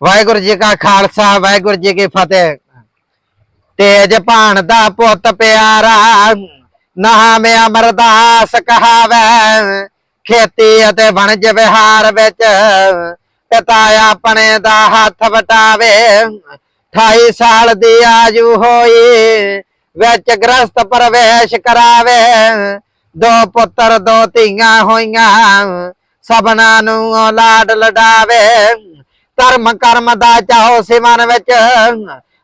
ਵਾਹਿਗੁਰੂ ਜੀ ਕਾ ਖਾਲਸਾ, ਵਾਹਿਗੁਰੂ ਜੀ ਕੀ ਫਤਿਹ। ਤੇਜ ਭਾਣ ਦਾ ਪੁੱਤ ਪਿਆਰਾ, ਨਾਮ ਅਮਰਦਾਸ ਕਹਾਵੇ। ਖੇਤੀ ਅਤੇ ਵਣਜ ਵਿਹਾਰ ਵਿੱਚ ਪਿਤਾ ਆਪਣੇ ਦਾ ਹੱਥ ਵਟਾਵੇ। 28 ਸਾਲ ਦੀ ਆਜੂ ਹੋਈ, ਵਿੱਚ ਗ੍ਰਸਤ ਪ੍ਰਵੇਸ਼ ਕਰਾਵੇ। ਦੋ ਪੁੱਤਰ, ਦੋ ਧੀਆਂ ਹੋਈਆਂ, ਸਭਨਾਂ ਨੂੰ ਔਲਾਦ ਲਡਾਵੇ ਧਰਮ ਕਰਮ ਦਾ ਚਾਹੋ ਸਿਮਨ ਵਿੱਚ।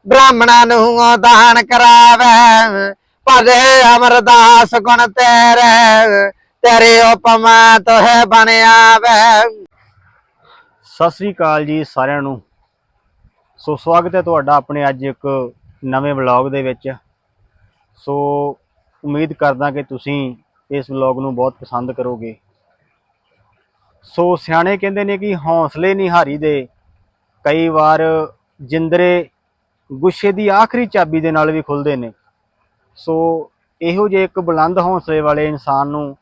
ਬ੍ਰਾਹਮਣਾਂ ਨੂੰ ਦਾਨ ਕਰਾਵੇ। ਭਲੇ ਅਮਰਦਾਸ ਗੁਣ ਤੇਰੇ। ਤੇਰੇ ਉਪਮਾ ਤੋਹਿ ਬਣਿਆ ਵੇ ਸਤਿ ਸ੍ਰੀ ਅਕਾਲ ਜੀ ਸਾਰਿਆਂ ਨੂੰ। ਸੋ ਸਵਾਗਤ ਹੈ ਤੁਹਾਡਾ ਆਪਣੇ ਅੱਜ ਇੱਕ ਨਵੇਂ ਵਲੌਗ ਦੇ ਵਿੱਚ। ਸੋ ਉਮੀਦ ਕਰਦਾ ਕਿ ਤੁਸੀਂ ਇਸ ਵਲੌਗ ਨੂੰ ਬਹੁਤ ਪਸੰਦ ਕਰੋਗੇ। ਸੋ ਸਿਆਣੇ ਕਹਿੰਦੇ ਨੇ ਕਿ ਹੌਸਲੇ ਨਹੀਂ ਹਾਰੀ ਦੇ ਕਈ ਵਾਰ ਜਿੰਦਰੇ ਗੁੱਸੇ ਦੀ ਆਖਰੀ ਚਾਬੀ ਦੇ ਨਾਲ ਵੀ ਖੁੱਲਦੇ ਨੇ। ਸੋ ਇਹੋ ਜਿਹੇ ਇੱਕ ਬੁਲੰਦ ਹੌਸਲੇ ਵਾਲੇ ਇਨਸਾਨ ਨੂੰ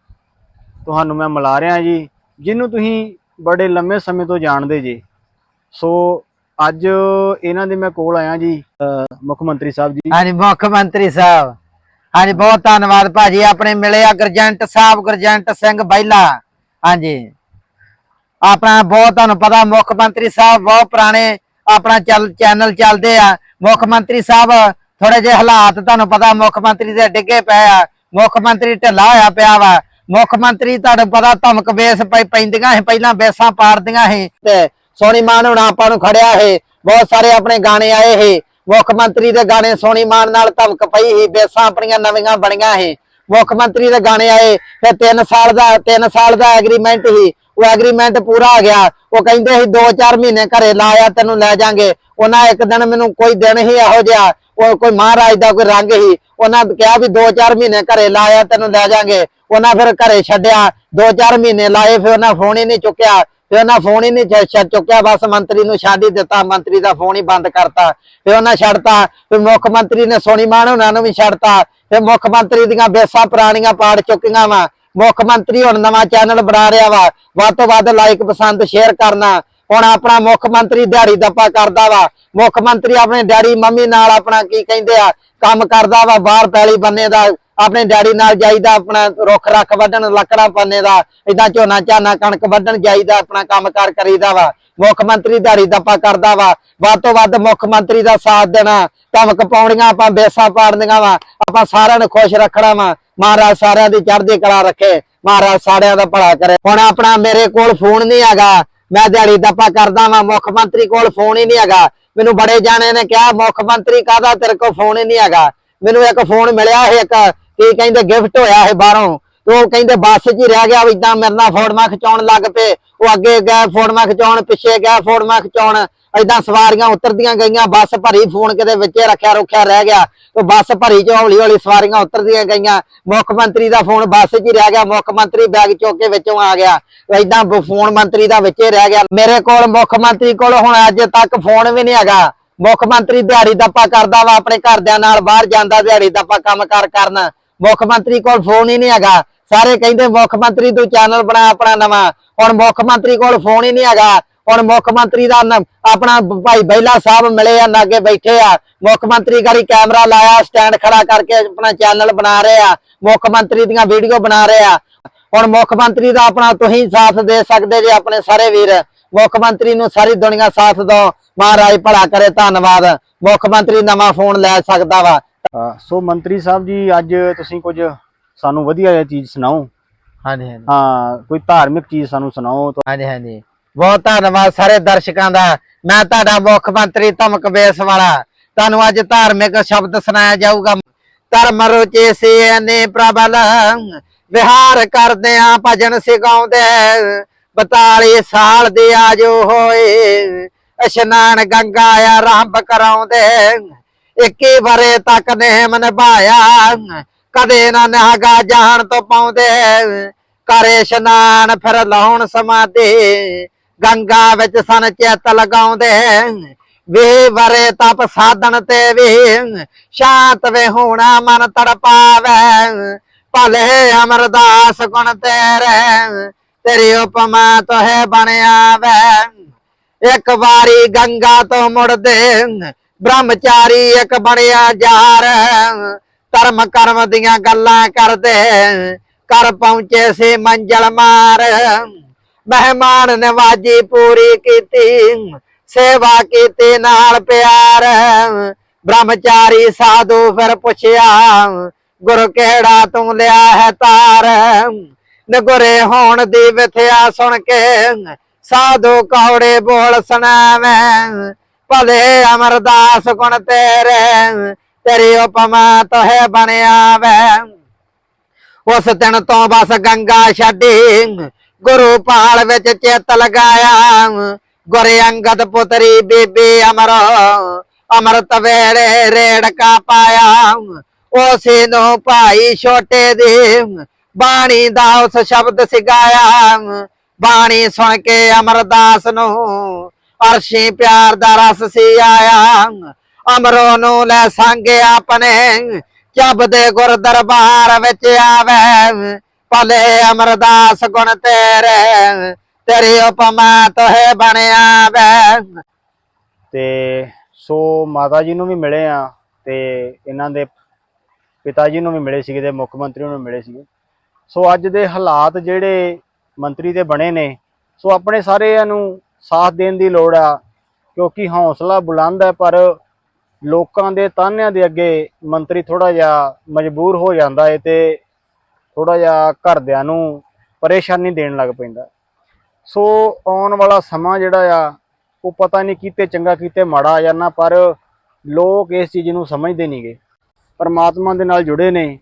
ਤੁਹਾਨੂੰ ਮੈਂ ਮਿਲਾ ਰਿਹਾ ਜੀ, ਜਿਹਨੂੰ ਤੁਸੀਂ ਬੜੇ ਲੰਮੇ ਸਮੇਂ ਤੋਂ ਜਾਣਦੇ ਜੇ। ਸੋ ਅੱਜ ਇਹਨਾਂ ਦੇ ਮੈਂ ਕੋਲ ਆਇਆ ਜੀ ਮੁੱਖ ਮੰਤਰੀ ਸਾਹਿਬ ਜੀ। ਹਾਂਜੀ, ਮੁੱਖ ਮੰਤਰੀ ਸਾਹਿਬ। ਹਾਂਜੀ, ਬਹੁਤ ਧੰਨਵਾਦ ਭਾਜੀ, ਆਪਣੇ ਮਿਲੇ ਆ ਗਰਜੰਟ ਸਾਹਿਬ, ਗਰਜੰਟ ਸਿੰਘ ਬੈਲਾ। ਹਾਂਜੀ। ਆਪਣਾ ਬਹੁਤ ਤੁਹਾਨੂੰ ਪਤਾ ਮੁੱਖ ਮੰਤਰੀ ਸਾਹਿਬ ਬਹੁਤ ਪੁਰਾਣੇ ਆਪਣਾ ਚੈਨਲ ਚੱਲਦੇ ਆ। ਮੁੱਖ ਮੰਤਰੀ ਸਾਹਿਬ ਥੋੜੇ ਜਿਹੇ ਹਾਲਾਤ ਤੁਹਾਨੂੰ ਪਤਾ ਮੁੱਖ ਮੰਤਰੀ ਦੇ ਡਿੱਗੇ ਪਏ ਆ। ਮੁੱਖ ਮੰਤਰੀ ਢਿੱਲਾ ਹੋਇਆ ਪਿਆ ਵਾ। ਮੁੱਖ ਮੰਤਰੀ ਤੁਹਾਨੂੰ ਪਤਾ ਧਮਕ ਬੇਸ ਪੈਂਦੀਆਂ ਸੀ, ਪਹਿਲਾਂ ਬੇਸਾਂ ਪਾੜਦੀਆਂ ਸੀ ਤੇ ਸੋਨੀ ਮਾਨ ਹੁਣ ਆਪਾਂ ਨੂੰ ਖੜਿਆ ਹੈ ਬਹੁਤ ਸਾਰੇ ਆਪਣੇ ਗਾਣੇ ਆਏ ਹੈ ਮੁੱਖ ਮੰਤਰੀ ਦੇ ਗਾਣੇ ਸੋਨੀ ਮਾਨ ਨਾਲ ਧਮਕ ਪਈ ਸੀ ਬੇਸਾਂ ਆਪਣੀਆਂ ਨਵੀਆਂ ਬਣੀਆਂ ਸੀ। ਮੁੱਖ ਮੰਤਰੀ ਦੇ ਗਾਣੇ ਆਏ ਤੇ 3 ਸਾਲ ਦਾ 3 ਸਾਲ ਦਾ ਐਗਰੀਮੈਂਟ ਸੀ। ਉਹ ਐਗਰੀਮੈਂਟ ਪੂਰਾ ਹੋ ਗਿਆ। ਉਹ ਕਹਿੰਦੇ ਸੀ 2-4 ਮਹੀਨੇ ਘਰੇ ਲਾਇਆ, ਤੈਨੂੰ ਲੈ ਜਾਾਂਗੇ। ਉਹਨਾਂ ਇੱਕ ਦਿਨ ਮੈਨੂੰ ਕੋਈ ਦਿਨ ਹੀ ਇਹੋ ਜਿਹਾ, ਉਹ ਕੋਈ ਮਹਾਰਾਜ ਦਾ ਕੋਈ ਰੰਗ ਹੀ, ਉਹਨਾਂ ਕਿਹਾ ਵੀ 2-4 ਮਹੀਨੇ ਘਰੇ ਲਾਇਆ, ਤੈਨੂੰ ਲੈ ਜਾਾਂਗੇ। ਉਹਨਾਂ ਫਿਰ ਘਰੇ ਛੱਡਿਆ। 2-4 ਮਹੀਨੇ ਲਾਏ, ਫਿਰ ਉਹਨਾਂ ਫੋਨ ਹੀ ਨਹੀਂ ਚੁੱਕਿਆ। ਫਿਰ ਉਹਨਾਂ ਫੋਨ ਹੀ ਨਹੀਂ ਚ- ਚੁੱਕਿਆ। ਬਸ ਮੰਤਰੀ ਨੂੰ ਛੱਡ ਦਿੱਤਾ। ਮੰਤਰੀ ਦਾ ਫੋਨ ਹੀ ਬੰਦ ਕਰਤਾ। ਫਿਰ ਉਹਨਾਂ ਛੱਡਤਾ। ਫਿਰ ਮੁੱਖ ਮੰਤਰੀ ਨੇ ਸੋਨੀ ਮਾਨ ਉਹਨਾਂ ਨੂੰ ਵੀ ਛੱਡਤਾ। ਫਿਰ ਮੁੱਖ ਮੰਤਰੀ ਦੀਆਂ ਬੇਸਾਂ ਪੁਰਾਣੀਆਂ ਪਾੜ ਚੁੱਕੀਆਂ ਵਾ। ਮੁੱਖ ਮੰਤਰੀ ਹੁਣ ਨਵਾਂ ਚੈਨਲ ਬਣਾ ਰਿਹਾ ਵਾ। ਵੱਧ ਤੋਂ ਵੱਧ ਲਾਈਕ ਪਸੰਦ ਸ਼ੇਅਰ ਕਰਨਾ। ਹੁਣ ਆਪਣਾ ਮੁੱਖ ਮੰਤਰੀ ਦਿਹਾੜੀ ਦੱਪਾ ਕਰਦਾ ਵਾ। ਮੁੱਖ ਮੰਤਰੀ ਆਪਣੇ ਡੈਡੀ, ਮੰਮੀ ਨਾਲ ਆਪਣਾ ਕੀ ਕਹਿੰਦੇ ਆ? ਕੰਮ ਕਰਦਾ ਵਾ, ਬਾਹਰ ਪੈਲੀ ਬੰਨੇ ਦਾ। ਆਪਣੇ ਡੈਡੀ ਨਾਲ ਜਾਈਦਾ, ਆਪਣਾ ਰੁੱਖ ਰੱਖ ਵੱਢਣ, ਲੱਕੜਾਂ ਪੰਨੇ ਦਾ। ਇਦਾਂ ਝੋਨਾ ਝਾਨਾ, ਕਣਕ ਵੱਢਣ ਜਾਈਦਾ, ਆਪਣਾ ਕੰਮ ਕਾਰ ਕਰੀਦਾ ਵਾ। ਮੁੱਖ ਮੰਤਰੀ ਦਿਹਾੜੀ ਦੱਪਾ ਕਰਦਾ ਵਾ। ਵੱਧ ਤੋਂ ਵੱਧ ਮੁੱਖ ਮੰਤਰੀ ਦਾ ਸਾਥ ਦੇਣਾ। ਧਮਕ ਪਾਉਣੀਆਂ ਆਪਾਂ, ਬੇਸਾਂ ਪਾੜਨੀਆਂ ਵਾ। ਆਪਾਂ ਸਾਰਿਆਂ ਨੂੰ ਖੁਸ਼ ਰੱਖਣਾ ਵਾ। ਮਹਾਰਾਜ ਸਾਰਿਆਂ ਦੀ ਚੜ੍ਹਦੀ ਕਲਾ ਰੱਖੇ। ਮਹਾਰਾਜ ਸਾਰਿਆਂ ਦਾ ਭਲਾ ਕਰੇ। ਹੁਣ ਆਪਣਾ ਮੇਰੇ ਕੋਲ ਫੋਨ ਨਹੀਂ ਹੈਗਾ। ਮੈਂ ਦਿਹਾੜੀ ਦੱਪਾ ਕਰਦਾ ਵਾਂ। ਮੁੱਖ ਮੰਤਰੀ ਕੋਲ ਫੋਨ ਹੀ ਨਹੀਂ ਹੈਗਾ। ਮੈਨੂੰ ਬੜੇ ਜਾਣੇ ਨੇ ਕਿਹਾ, ਮੁੱਖ ਮੰਤਰੀ ਕਾਹਦਾ ਤੇਰੇ ਕੋਲ ਫੋਨ ਹੀ ਨਹੀਂ ਹੈਗਾ। ਮੈਨੂੰ ਇੱਕ ਫੋਨ ਮਿਲਿਆ ਹੈ ਇੱਕ। ਕੀ ਕਹਿੰਦੇ, ਗਿਫਟ ਹੋਇਆ ਹੈ ਬਾਹਰੋਂ। ਤੇ ਉਹ ਕਹਿੰਦੇ ਬੱਸ 'ਚ ਹੀ ਰਹਿ ਗਿਆ ਇਦਾਂ ਮੇਰੇ ਨਾਲ ਫੋਟੋਆਂ ਖਿਚਾਉਣ ਲੱਗ ਪਏ। ਉਹ ਅੱਗੇ ਗਏ ਫੋਟੋਆਂ ਖਿਚਾਉਣ, ਪਿੱਛੇ ਗਏ ਫੋਟੋਆਂ ਖਿਚਾਉਣ। ਏਦਾਂ ਸਵਾਰੀਆਂ ਉਤਰਦੀਆਂ ਗਈਆਂ, ਬੱਸ ਭਰੀ ਫੋਨ ਕਿਤੇ ਵਿੱਚੇ ਰੱਖਿਆ ਰੁੱਖਿਆ ਰਹਿ ਗਿਆ। ਉਹ ਬੱਸ ਭਰੀ ਚ ਹੌਲੀ ਹੌਲੀ ਸਵਾਰੀਆਂ ਉਤਰਦੀਆਂ ਗਈਆਂ। ਮੁੱਖ ਮੰਤਰੀ ਦਾ ਫੋਨ ਬੱਸ 'ਚ ਹੀ ਰਹਿ ਗਿਆ, ਮੁੱਖ ਮੰਤਰੀ ਬੈਗ ਚੁੱਕ ਕੇ ਵਿੱਚੋਂ ਆ ਗਿਆ। ਏਦਾਂ ਫੋਨ ਮੰਤਰੀ ਦਾ ਵਿੱਚੇ ਰਹਿ ਗਿਆ। ਮੇਰੇ ਕੋਲ, ਮੁੱਖ ਮੰਤਰੀ ਕੋਲ ਹੁਣ ਅੱਜ ਤੱਕ ਫੋਨ ਵੀ ਨਹੀਂ ਹੈਗਾ। ਮੁੱਖ ਮੰਤਰੀ ਦਿਹਾੜੀ ਦੱਪਾ ਕਰਦਾ ਵਾ, ਆਪਣੇ ਘਰਦਿਆਂ ਨਾਲ ਬਾਹਰ ਜਾਂਦਾ, ਦਿਹਾੜੀ ਦੱਪਾ ਕੰਮ ਕਾਰ ਕਰਨ। ਮੁੱਖ ਮੰਤਰੀ ਕੋਲ ਫੋਨ ਹੀ ਨਹੀਂ ਹੈਗਾ। ਸਾਰੇ ਕਹਿੰਦੇ ਮੁੱਖ ਮੰਤਰੀ ਤੂੰ ਚੈਨਲ ਬਣਾ ਆਪਣਾ ਨਵਾਂ। ਹੁਣ ਮੁੱਖ ਮੰਤਰੀ ਕੋਲ ਫੋਨ ਹੀ ਨਹੀਂ ਹੈਗਾ। ਹੁਣ ਮੁੱਖ ਮੰਤਰੀ ਦਾ ਆਪਣਾ ਭਾਈ ਬੈਲਾ ਸਾਹਿਬ ਮਿਲੇ ਆ ਲਾਗੇ ਬੈਠੇ ਆ। ਮੁੱਖ ਮੰਤਰੀ ਗਾੜੀ ਕੈਮਰਾ ਲਾਇਆ, ਸਟੈਂਡ ਖੜਾ ਕਰਕੇ ਆਪਣਾ ਚੈਨਲ ਬਣਾ ਰਹੇ ਆ। ਮੁੱਖ ਮੰਤਰੀ ਦੀਆਂ ਵੀਡੀਓ ਬਣਾ ਰਹੇ ਆ। ਹੁਣ ਮੁੱਖ ਮੰਤਰੀ ਦਾ ਆਪਣਾ ਤੁਸੀਂ ਸਾਥ ਦੇ ਸਕਦੇ ਜੇ ਆਪਣੇ ਸਾਰੇ ਵੀਰ। ਮੁੱਖ ਮੰਤਰੀ ਨੂੰ ਸਾਰੀ ਦੁਨੀਆ ਸਾਥ ਦੋ ਮਹਾਰਾਜ ਭਲਾ ਕਰੇ, ਧੰਨਵਾਦ। ਮੁੱਖ ਮੰਤਰੀ ਨਵਾਂ ਫੋਨ ਲੈ ਸਕਦਾ ਵਾ। ਸੋ ਮੰਤਰੀ ਸਾਹਿਬ ਜੀ ਅੱਜ ਤੁਸੀਂ ਕੁਝ ਸਾਨੂੰ ਵਧੀਆ ਜਿਹਾ ਚੀਜ਼ ਸੁਣਾਓ। ਹਾਂਜੀ ਹਾਂਜੀ। ਹਾਂ ਕੋਈ ਧਾਰਮਿਕ ਚੀਜ਼ ਸਾਨੂੰ ਸੁਣਾਓ ਹਾਂਜੀ ਹਾਂਜੀ। ਬਹੁਤ ਧੰਨਵਾਦ ਸਾਰੇ ਦਰਸ਼ਕਾਂ ਦਾ। ਮੈਂ ਤੁਹਾਡਾ ਮੁੱਖ ਮੰਤਰੀ ਧਮਕ ਬੇਸ ਵਾਲਾ। ਤੁਹਾਨੂੰ ਅੱਜ ਧਾਰਮਿਕ ਸ਼ਬਦ ਸੁਣਾਇਆ ਜਾਊਗਾ। ਧਰਮ ਰੁਚੇ ਸੇ ਨੇ ਪ੍ਰਬਲ। ਵਿਹਾਰ ਕਰਦੇ ਆ ਭਜਨ ਸਿਖਾਉਂਦੇ। 42 ਸਾਲ ਦੇ ਆਜੋ ਹੋਏ। ਇਸ਼ਨਾਨ ਗੰਗਾ ਆਰੰਭ ਕਰਾਉਂਦੇ। ਇੱਕੀ ਬਰੇ ਤੱਕ ਨੇਮ ਨਿਭਾਇਆ। ਕਦੇ ਨਾ ਨਹਾਗਾ ਜਾਣ ਤੋਂ ਪਾਉਂਦੇ। ਕਰੇ ਇਸ਼ਨਾਨ ਫਿਰ ਲਾਉਣ ਸਮਾਧੀ। ਗੰਗਾ ਵਿੱਚ ਸਨ ਚਿੱਤ ਲਗਾਉਂਦੇ। ਵੇ ਵਰੇ ਤਪ ਸਾਧਨ ਤੇ ਵੀ ਸ਼ਾਂਤ ਵੇ ਹੋਣਾ ਮਨ ਤੜਪਾਵੇ। ਭਲੇ ਅਮਰਦਾਸ ਗੁਣ ਤੇਰੇ, ਤੇਰੀ ਉਪਮਾ ਤੋਹਿ ਬਣਿਆ ਵੈ ਇੱਕ ਵਾਰੀ ਗੰਗਾ ਤੋਂ ਮੁੜਦੇ। ਬ੍ਰਹਮਚਾਰੀ ਇੱਕ ਬਣਿਆ ਜਾਰ। ਧਰਮ ਕਰਮ ਦੀਆਂ ਗੱਲਾਂ ਕਰਦੇ ਕਰ ਪਹੁੰਚੇ ਸੀ ਮੰਜ਼ਲ ਮਾਰ। ਮਹਿਮਾਨ ਨਵਾਜੀ ਪੂਰੀ ਕੀਤੀ, ਸੇਵਾ ਕੀਤੀ ਨਾਲ ਪਿਆਰ। ਬ੍ਰਹਮਚਾਰੀ ਸਾਧੂ ਫਿਰ ਪੁੱਛਿਆ, ਗੁਰ ਕਿਹੜਾ ਤੂੰ ਲਿਆ ਹੈ ਤਾਰ? ਨਗੁਰੇ ਹੋਣ ਦੀ ਵਿਥਿਆ ਸੁਣ ਕੇ ਸਾਧੂ ਕੌੜੇ ਬੋਲ ਸੁਣਾਵੇਂ। ਭਲੇ ਅਮਰਦਾਸ ਗੁਣ ਤੇਰੇ, ਤੇਰੀ ਉਪਮਾ ਤੋਹਿ ਬਣਿਆ ਵੈ। ਉਸ ਦਿਨ ਤੋਂ ਬਸ ਗੰਗਾ ਛੱਡੀ, ਗੁਰੂ ਪਾਲ ਵਿੱਚ ਚਿੱਤ ਲਗਾਇਆ। ਗੁਰੇ ਅੰਗਦ ਪੁੱਤਰੀ ਬੀਬੀ ਅਮਰ, ਅਮਰਤ ਵੇਲੇ ਰੇੜਕਾ ਪਾਇਆ। ਉਸੇ ਨੂੰ ਭਾਈ ਛੋਟੇ ਦੇ, ਬਾਣੀ ਦਾ ਉਸ ਸ਼ਬਦ ਸਿਗਾਇਆ। ਬਾਣੀ ਸੁਣ ਕੇ ਅਮਰਦਾਸ ਨੂੰ ਅਰਸ਼ੀ ਪਿਆਰ ਦਾ ਰਸ ਸੀ ਆਇਆ। ਅਮਰੋ ਨੂੰ ਲੈ ਸੰਗੇ ਆਪਣੇ। ਜਬ ਦੇ ਗੁਰ ਦਰਬਾਰ ਵਿੱਚ ਆਵੇ, ਭਲੇ ਅਮਰਦਾਸ ਗੁਣ ਤੇਰੇ। ਤੇਰੀ ਉਪਮਾ ਤੋਹਿ ਬਣਿਆ ਵੇ ਤੇ ਸੋ ਮਾਤਾ ਜੀ ਨੂੰ ਵੀ ਮਿਲੇ ਆ ਤੇ ਇਹਨਾਂ ਦੇ ਪਿਤਾ ਜੀ ਨੂੰ ਵੀ ਮਿਲੇ ਸੀਗੇ ਤੇ ਮੁੱਖ ਮੰਤਰੀ ਨੂੰ ਮਿਲੇ ਸੀਗੇ। ਸੋ ਅੱਜ ਦੇ ਹਾਲਾਤ ਜਿਹੜੇ ਮੰਤਰੀ ਦੇ ਬਣੇ ਨੇ, ਸੋ ਆਪਣੇ ਸਾਰਿਆਂ ਨੂੰ ਸਾਥ ਦੇਣ ਦੀ ਲੋੜ ਆ, ਕਿਉਂਕਿ ਹੌਸਲਾ ਬੁਲੰਦ ਹੈ, ਪਰ ਲੋਕਾਂ ਦੇ ਤਾਨਿਆਂ ਦੇ ਅੱਗੇ ਮੰਤਰੀ ਥੋੜਾ ਜਿਹਾ ਮਜਬੂਰ ਹੋ ਜਾਂਦਾ ਹੈ ਤੇ ਥੋੜਾ ਜਿਹਾ ਘਰਦਿਆਂ ਨੂੰ ਪਰੇਸ਼ਾਨੀ ਦੇਣ ਲੱਗ ਪੈਂਦਾ। ਸੋ ਆਉਣ ਵਾਲਾ ਸਮਾਂ ਜਿਹੜਾ ਆ, ਉਹ ਪਤਾ ਨਹੀਂ ਕੀਤੇ ਚੰਗਾ, ਕੀਤੇ ਮਾੜਾ ਆ ਜਾਣਾ ਪਰ ਲੋਕ ਇਸ ਚੀਜ਼ ਨੂੰ ਸਮਝਦੇ ਨਹੀਂਗੇ ਪਰਮਾਤਮਾ ਦੇ ਨਾਲ ਜੁੜੇ ਨੇ।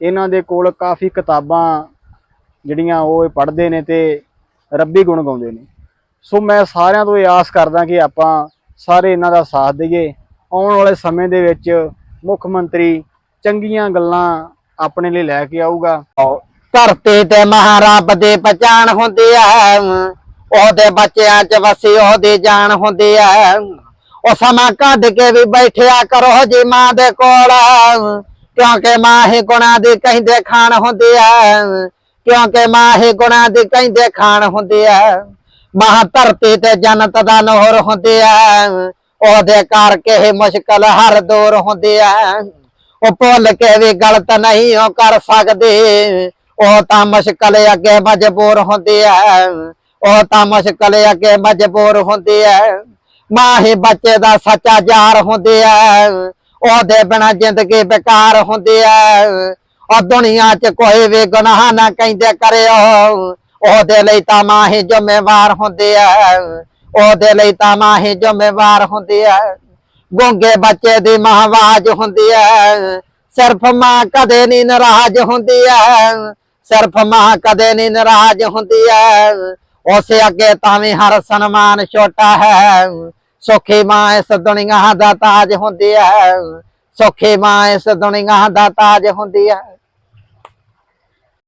ਇਹਨਾਂ ਦੇ ਕੋਲ ਕਾਫੀ ਕਿਤਾਬਾਂ ਜਿਹੜੀਆਂ ਉਹ ਪੜ੍ਹਦੇ ਨੇ ਤੇ ਰੱਬੀ ਗੁਣ ਗਾਉਂਦੇ ਨੇ। ਸੋ ਮੈਂ ਸਾਰਿਆਂ ਤੋਂ ਇਹ ਆਸ ਕਰਦਾ ਕਿ ਆਪਾਂ ਸਾਰੇ ਇਹਨਾਂ ਦਾ ਸਾਥ ਦਈਏ। ਆਉਣ ਵਾਲੇ ਸਮੇਂ ਦੇ ਵਿੱਚ ਮੁੱਖ ਮੰਤਰੀ ਚੰਗੀਆਂ ਗੱਲਾਂ ਆਪਣੇ ਲਈ ਲੈ ਕੇ ਆਊਗਾ। ਧਰਤੀ ਤੇ ਮਹਾਰਾਬ ਦੀ ਪਛਾਣ ਹੁੰਦੀ ਹੈ ਉਹਦੇ ਬੱਚਿਆਂ 'ਚ ਵਸੀ ਉਹਦੀ ਜਾਨ ਹੁੰਦੀ ਹੈ ਉਹ ਸਮਾਂ ਕੱਢ ਕੇ ਵੀ ਬੈਠਿਆ ਕਰੋ ਜੀ ਮਾਂ ਦੇ ਕੋਲ। ਕਿਉਂਕਿ ਮਾਂ ਹੀ ਗੁਣਾ ਦੀ ਕਹਿੰਦੇ ਖਾਣ ਹੁੰਦੀ ਆ। ਕਿਉਂਕਿ ਮਾਂ ਹੀ ਗੁਣਾ ਦੀ ਕਹਿੰਦੇ ਖਾਣ ਹੁੰਦੀ ਆ। ਮਾਂ ਧਰਤੀ ਤੇ ਜਨਤ ਦਾ ਨੋਰ ਹੁੰਦੀ ਹੈ ਉਹਦੇ ਕਰਕੇ ਹੀ ਮੁਸ਼ਕਲ ਹਰ ਦੂਰ ਹੁੰਦੀ ਹੈ ਉਹ ਭੁੱਲ ਕੇ ਵੀ ਗਲਤ ਨਹੀਂ ਉਹ ਕਰ ਸਕਦੀ। ਉਹ ਤਾਂ ਮੁਸ਼ਕਲ ਅੱਗੇ ਮਜਬੂਰ ਹੁੰਦੀ ਹੈ ਉਹ ਤਾਂ ਮੁਸ਼ਕਲ ਅੱਗੇ ਮਜਬੂਰ ਹੁੰਦੀ ਹੈ ਮਾਂ ਹੀ ਬੱਚੇ ਦਾ ਸੱਚਾ ਯਾਰ ਹੁੰਦੀ ਹੈ ਉਹਦੇ ਬਿਨਾ ਜ਼ਿੰਦਗੀ ਬੇਕਾਰ ਹੁੰਦੀ ਹੈ ਉਹ ਦੁਨੀਆ 'ਚ ਕੋਈ ਵੀ ਗੁਨਾਹ ਨਾ ਕਹਿੰਦੇ ਕਰਿਓ। ਉਹਦੇ ਲਈ ਤਾਂ ਮਾਂ ਹੀ ਜ਼ਿੰਮੇਵਾਰ ਹੁੰਦੀ ਹੈ ਉਹਦੇ ਲਈ ਤਾਂ ਮਾਂ ਹੀ ਜ਼ਿੰਮੇਵਾਰ ਹੁੰਦੀ ਹੈ ਗੂੰਗੇ ਬੱਚੇ ਦੀ ਮਹਾਵਾਜ ਹੁੰਦੀ ਹੈ ਸਿਰਫ ਮਾਂ ਕਦੇ ਨਹੀਂ ਨਾਰਾਜ਼ ਹੁੰਦੀ ਹੈ ਸਿਰਫ ਮਾਂ ਕਦੇ ਨਹੀਂ ਨਾਰਾਜ਼ ਹੁੰਦੀ ਹੈ ਉਸੇ ਅੱਗੇ ਤਾਂ ਵੀ ਹਰ ਸਨਮਾਨ ਛੋਟਾ ਹੈ। ਸੁਖੀ ਮਾਂ ਇਸ ਦੁਨੀਆ ਦਾ ਤਾਜ ਹੁੰਦੀ ਹੈ ਸੁਖੀ ਮਾਂ ਇਸ ਦੁਨੀਆ ਦਾ ਤਾਜ ਹੁੰਦੀ ਹੈ